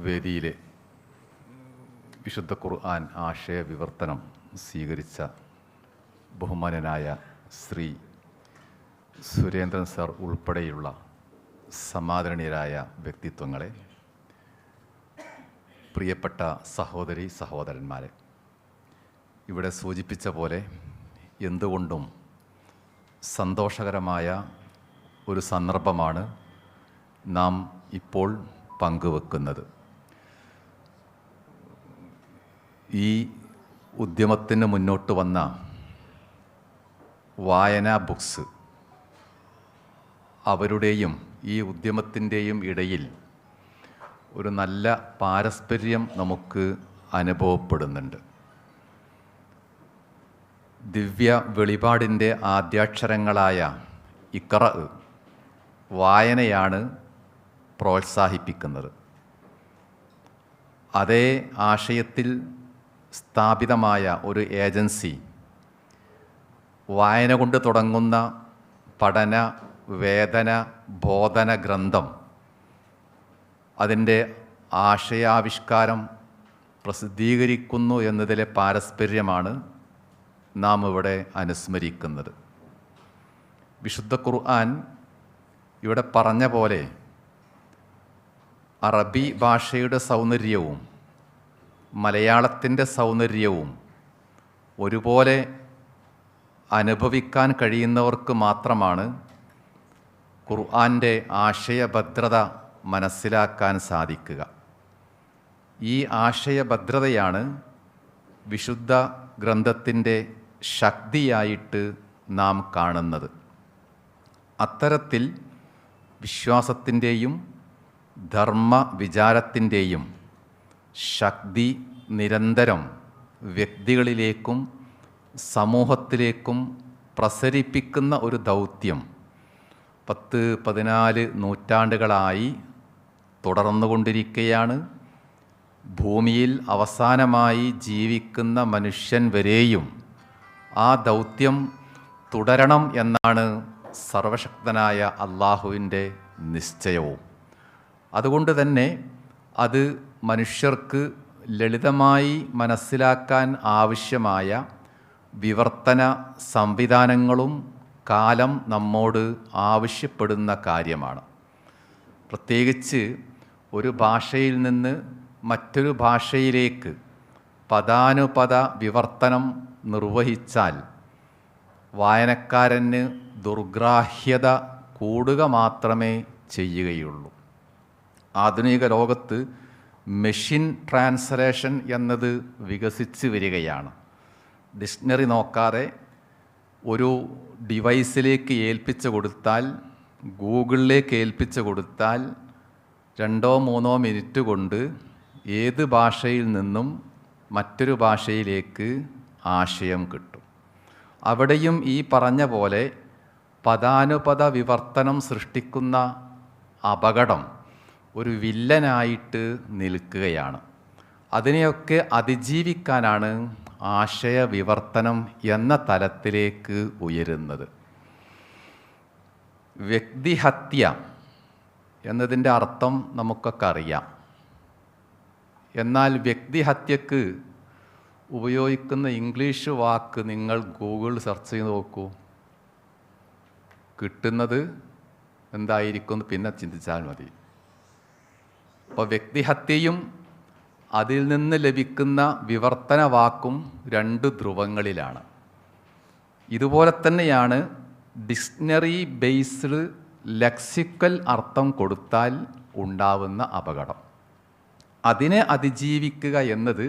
വേദിയിലെ വിശുദ്ധ ഖുർആൻ ആശയ വിവർത്തനം സ്വീകരിച്ച ബഹുമാനനായ ശ്രീ സുരേന്ദ്രൻ സാർ ഉൾപ്പെടെയുള്ള സമാദരണീയരായ വ്യക്തിത്വങ്ങളെ പ്രിയപ്പെട്ട സഹോദരി സഹോദരന്മാരെ ഇവിടെ സൂചിപ്പിച്ച പോലെ എന്തുകൊണ്ടും സന്തോഷകരമായ ഒരു സന്ദർഭമാണ് നാം ഇപ്പോൾ പങ്കുവെക്കുന്നത്. ഈ ഉദ്യമത്തിന് മുന്നോട്ട് വന്ന വായന ബുക്സ് അവരുടെയും ഈ ഉദ്യമത്തിന്റെയും ഇടയിൽ ഒരു നല്ല പാരസ്പര്യം നമുക്ക് അനുഭവപ്പെടുന്നുണ്ട്. ദിവ്യ വെളിപാടിന്റെ ആദ്യാക്ഷരങ്ങളായ ഇക്കറ വായനയാണ് പ്രോത്സാഹിപ്പിക്കുന്നത്. അതേ ആശയത്തിൽ സ്ഥാപിതമായ ഒരു ഏജൻസി. വായന കൊണ്ട് തുടങ്ങുന്ന പഠന വേദന ബോധന ഗ്രന്ഥം. അതിന്റെ ആശയാവിഷ്കാരം പ്രസിദ്ധീകരിക്കുന്നു എന്നതിലെ പാരസ്പര്യമാണ് നാം ഇവിടെ അനുസ്മരിക്കുന്നത്. വിശുദ്ധ ഖുർആൻ ഇവിടെ പറഞ്ഞ പോലെ അറബി ഭാഷയുടെ സൗന്ദര്യവും മലയാളത്തിന്റെ സൗന്ദര്യവും ഒരുപോലെ അനുഭവിക്കാൻ കഴിയുന്നവർക്ക് മാത്രമാണ് ഖുർആന്റെ ആശയഭദ്രത മനസ്സിലാക്കാൻ സാധിക്കുക. ഈ ആശയഭദ്രതയാണ് വിശുദ്ധ ഗ്രന്ഥത്തിന്റെ ശക്തിയായിട്ട് നാം കാണുന്നത്. അത്തരത്തിൽ വിശ്വാസത്തിന്റെയും ധർമ്മ വിചാരത്തിന്റെയും ശക്തി നിരന്തരം വ്യക്തികളിലേക്കും സമൂഹത്തിലേക്കും പ്രസരിപ്പിക്കുന്ന ഒരു ദൗത്യം പത്ത് പതിനാല് നൂറ്റാണ്ടുകളായി തുടർന്നുകൊണ്ടിരിക്കുകയാണ് ഭൂമിയിൽ അവസാനമായി ജീവിക്കുന്ന മനുഷ്യൻ വരെയും ആ ദൗത്യം തുടരണം എന്നാണ് സർവശക്തനായ അള്ളാഹുവിന്റെ നിശ്ചയവും. അതുകൊണ്ട് തന്നെ അത് മനുഷ്യർക്ക് ലളിതമായി മനസ്സിലാക്കാൻ ആവശ്യമായ വിവർത്തന സംവിധാനങ്ങളും കാലം നമ്മോട് ആവശ്യപ്പെടുന്ന കാര്യമാണ്. പ്രത്യേകിച്ച് ഒരു ഭാഷയിൽ നിന്ന് മറ്റൊരു ഭാഷയിലേക്ക് പദാനുപദ വിവർത്തനം നിർവഹിച്ചാൽ വായനക്കാരന് ദുർഗ്രാഹ്യത കൂടുക മാത്രമേ ചെയ്യുകയുള്ളൂ. ആധുനിക ലോകത്ത് മെഷീൻ ട്രാൻസ്ലേഷൻ എന്നത് വികസിച്ച് വരികയാണ്. ഡിക്ഷണറി നോക്കാതെ ഒരു ഡിവൈസിലേക്ക് ഏൽപ്പിച്ചു കൊടുത്താൽ ഗൂഗിളിലേക്ക് ഏൽപ്പിച്ചു കൊടുത്താൽ രണ്ടോ മൂന്നോ മിനിറ്റ് കൊണ്ട് ഏത് ഭാഷയിൽ നിന്നും മറ്റൊരു ഭാഷയിലേക്ക് ആശയം കിട്ടും. അവിടെയും ഈ പറഞ്ഞ പോലെ പദാനുപദ വിവർത്തനം സൃഷ്ടിക്കുന്ന അപകടം ഒരു വില്ലനായിട്ട് നിൽക്കുകയാണ്. അതിനെയൊക്കെ അതിജീവിക്കാനാണ് ആശയവിവർത്തനം എന്ന തലത്തിലേക്ക് ഉയരുന്നത്. വ്യക്തിഹത്യ എന്നതിന്റെ അർത്ഥം നമുക്കൊക്കെ അറിയാം. എന്നാൽ വ്യക്തിഹത്യക്ക് ഉപയോഗിക്കുന്ന ഇംഗ്ലീഷ് വാക്ക് നിങ്ങൾ ഗൂഗിൾ സെർച്ച് ചെയ്ത് നോക്കൂ. കിട്ടുന്നത് എന്തായിരിക്കും പിന്നെ ചിന്തിച്ചാൽ മതി. അപ്പോൾ വ്യക്തിഹത്യയും അതിൽ നിന്ന് ലഭിക്കുന്ന വിവർത്തന വാക്കും രണ്ട് ധ്രുവങ്ങളിലാണ്. ഇതുപോലെ തന്നെയാണ് ഡിക്ഷണറി ബേസ്ഡ് ലെക്സിക്കൽ അർത്ഥം കൊടുത്താൽ ഉണ്ടാവുന്ന അപകടം. അതിനെ അതിജീവിക്കുക എന്നത്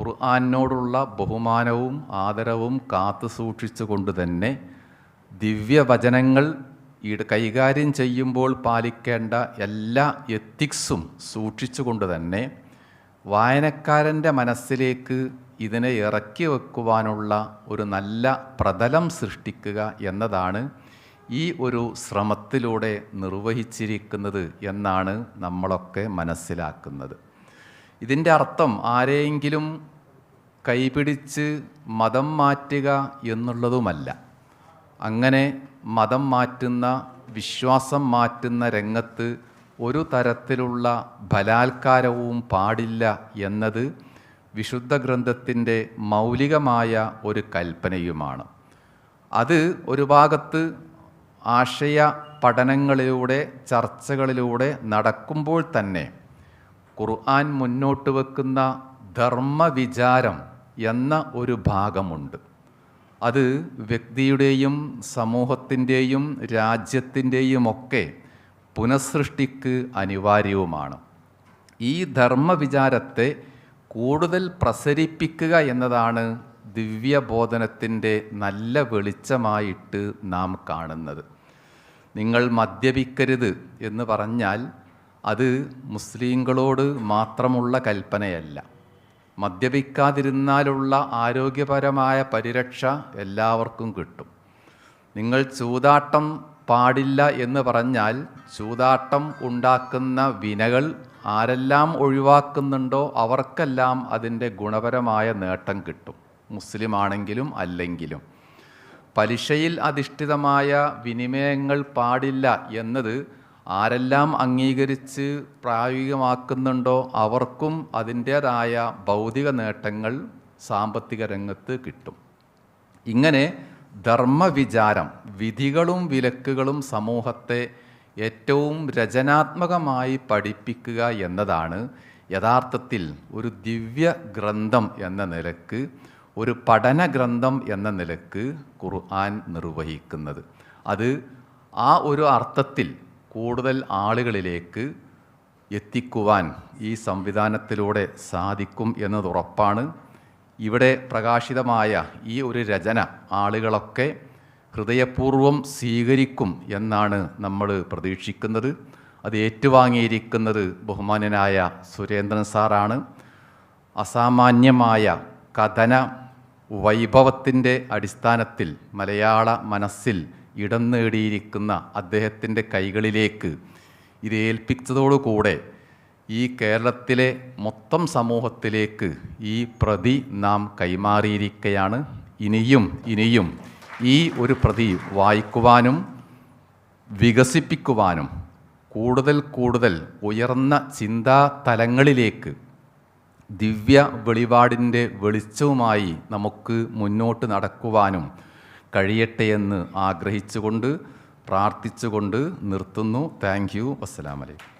ഖുർആാനോടുള്ള ബഹുമാനവും ആദരവും കാത്തു സൂക്ഷിച്ചുകൊണ്ട് തന്നെ ദിവ്യവചനങ്ങൾ ഈട് കൈകാര്യം ചെയ്യുമ്പോൾ പാലിക്കേണ്ട എല്ലാ എത്തിക്സും സൂക്ഷിച്ചുകൊണ്ട് തന്നെ വായനക്കാരന്റെ മനസ്സിലേക്ക് ഇതിനെ ഇറക്കി വെക്കുവാനുള്ള ഒരു നല്ല പ്രതലം സൃഷ്ടിക്കുക എന്നതാണ് ഈ ഒരു ശ്രമത്തിലൂടെ നിർവഹിച്ചിരിക്കുന്നത് എന്നാണ് നമ്മളൊക്കെ മനസ്സിലാക്കുന്നത്. ഇതിന്റെ അർത്ഥം ആരെയെങ്കിലും കൈപിടിച്ച് മതം മാറ്റുക എന്നുള്ളതുമല്ല. അങ്ങനെ മതം മാറ്റുന്ന വിശ്വാസം മാറ്റുന്ന രംഗത്ത് ഒരു തരത്തിലുള്ള ബലാത്കാരവും പാടില്ല എന്നത് വിശുദ്ധ ഗ്രന്ഥത്തിന്റെ മൗലികമായ ഒരു കൽപ്പനയുമാണ്. അത് ഒരു ഭാഗത്ത് ആശയ പഠനങ്ങളിലൂടെ ചർച്ചകളിലൂടെ നടക്കുമ്പോൾ തന്നെ ഖുർആൻ മുന്നോട്ട് വെക്കുന്ന ധർമ്മവിചാരം എന്ന ഒരു ഭാഗമുണ്ട്. അത് വ്യക്തിയുടെയും സമൂഹത്തിന്റെയും രാജ്യത്തിന്റെയും ഒക്കെ പുനഃസൃഷ്ടിക്ക് അനിവാര്യവുമാണ്. ഈ ധർമ്മവിചാരത്തെ കൂടുതൽ പ്രസരിപ്പിക്കുക എന്നതാണ് ദിവ്യബോധനത്തിന്റെ നല്ല വെളിച്ചമായിട്ട് നാം കാണുന്നത്. നിങ്ങൾ മദ്യപിക്കരുത് എന്ന് പറഞ്ഞാൽ അത് മുസ്ലിങ്ങളോട് മാത്രമുള്ള കൽപ്പനയല്ല. മദ്യപിക്കാതിരുന്നാലുള്ള ആരോഗ്യപരമായ പരിരക്ഷ എല്ലാവർക്കും കിട്ടും. നിങ്ങൾ ചൂതാട്ടം പാടില്ല എന്ന് പറഞ്ഞാൽ ചൂതാട്ടം ഉണ്ടാക്കുന്ന വിനകൾ ആരെല്ലാം ഒഴിവാക്കുന്നുണ്ടോ അവർക്കെല്ലാം അതിന്റെ ഗുണപരമായ നേട്ടം കിട്ടും. മുസ്ലിം ആണെങ്കിലും അല്ലെങ്കിലും. പലിശയിൽ അധിഷ്ഠിതമായ വിനിമയങ്ങൾ പാടില്ല എന്നത് ആരെല്ലാം അംഗീകരിച്ച് പ്രായോഗികമാക്കുന്നുണ്ടോ അവർക്കും അതിന്റേതായ ഭൗതിക നേട്ടങ്ങൾ സാമ്പത്തിക രംഗത്ത് കിട്ടും. ഇങ്ങനെ ധർമ്മവിചാരം വിധികളും വിലക്കുകളും സമൂഹത്തെ ഏറ്റവും രചനാത്മകമായി പഠിപ്പിക്കുക എന്നതാണ് യഥാർത്ഥത്തിൽ ഒരു ദിവ്യ ഗ്രന്ഥം എന്ന നിലയ്ക്ക് ഒരു പഠന ഗ്രന്ഥം എന്ന നിലയ്ക്ക് ഖുർആൻ നിർവഹിക്കുന്നത്. അത് ആ ഒരു അർത്ഥത്തിൽ കൂടുതൽ ആളുകളിലേക്ക് എത്തിക്കുവാൻ ഈ സംവിധാനത്തിലൂടെ സാധിക്കും എന്നത് ഉറപ്പാണ്. ഇവിടെ പ്രകാശിതമായ ഈ ഒരു രചന ആളുകളൊക്കെ ഹൃദയപൂർവം സ്വീകരിക്കും എന്നാണ് നമ്മൾ പ്രതീക്ഷിക്കുന്നത്. അത് ഏറ്റുവാങ്ങിയിരിക്കുന്നത് ബഹുമാനനായ സുരേന്ദ്രൻ സാറാണ്. അസാമാന്യമായ കഥന വൈഭവത്തിന്റെ അടിസ്ഥാനത്തിൽ മലയാള മനസ്സിൽ ഇടം നേടിയിരിക്കുന്ന അദ്ദേഹത്തിന്റെ കൈകളിലേക്ക് ഇത് ഏൽപ്പിച്ചതോടുകൂടെ ഈ കേരളത്തിലെ മൊത്തം സമൂഹത്തിലേക്ക് ഈ പ്രതി നാം കൈമാറിയിരിക്കുകയാണ് ഇനിയും ഇനിയും ഈ ഒരു പ്രതി വായിക്കുവാനും വികസിപ്പിക്കുവാനും കൂടുതൽ കൂടുതൽ ഉയർന്ന ചിന്താ തലങ്ങളിലേക്ക് ദിവ്യ വെളിപാടിന്റെ വെളിച്ചവുമായി നമുക്ക് മുന്നോട്ട് നടക്കുവാനും കഴിയട്ടെ എന്ന് ആഗ്രഹിച്ചുകൊണ്ട് പ്രാർത്ഥിച്ചുകൊണ്ട് നിർത്തുന്നു. Thank you. അസ്സലാമലൈക്കും